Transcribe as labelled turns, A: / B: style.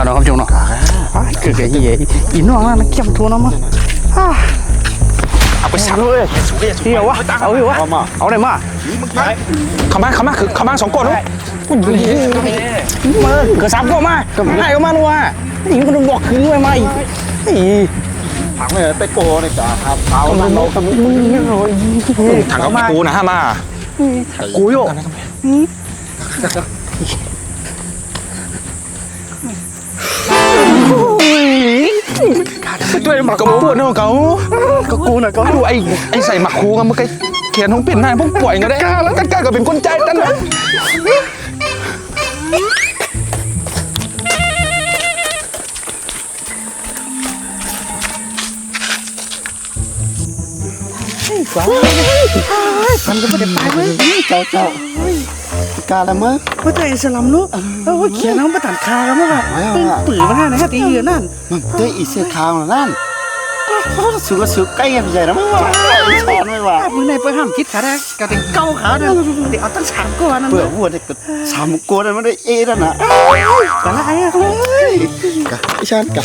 A: ก่อนเนาะครับจงเนาะอะเกิดกับเฮียอีน้องนั่นเกี่ยมทัวน้องมาอะ
B: เอาไปสัก
A: เลยเฮียวะเอาอยู่วะเอาไหนมา
B: เข้ามาเข้ามาคือเข้ามาสองคนเนาะ
A: มาเกิดสามก็มาให้ก็มานัวอีมันบอกคืนด้วยมาอีกอี
C: ถังเลยไปโกนี่จ้าครับเอา
A: มันบอกกับมึงเนี่ยหน่อย
B: ถังกับกูนะฮะมา
A: กูโย
B: ด้วยหมักกับปวดเนาะเขา
A: ก็กูน่ะก็
B: ดูไอ้ไอ้ใส่หมักคูกันเมื่อกี้เขียนของปิ่นหน้าพวกป่วยก็ได้แล้วกันกล้าก็เป็นคนใจตั้นนะ
A: มันก็ไม่ได้ไปเว้ย
C: เจ้าเจ้า กาละมั้ง
A: ว่าแต่อิสลามลูกเออเขียนน้องประตันคากันมั้งอะเปืนปืนมาห้านะฮะตีเหือนั่น
C: มันเตยอีเสียขาวนั่นสุกสุกใกล้กันใหญ่แล้วมั้งว่าชอนไม่ว่า
A: มือในไปห้ามคิดขาได้ก็ถึงเก้าขาเนี่ยเดี๋ยวเอาตั้งสามก้อนนั่น
C: เบื่อวัวเนี่ยก็สามกวนมันไม่ได้เอ็นั่นนะ
A: แต่ะไอ้อะ
C: กะไอชันกะ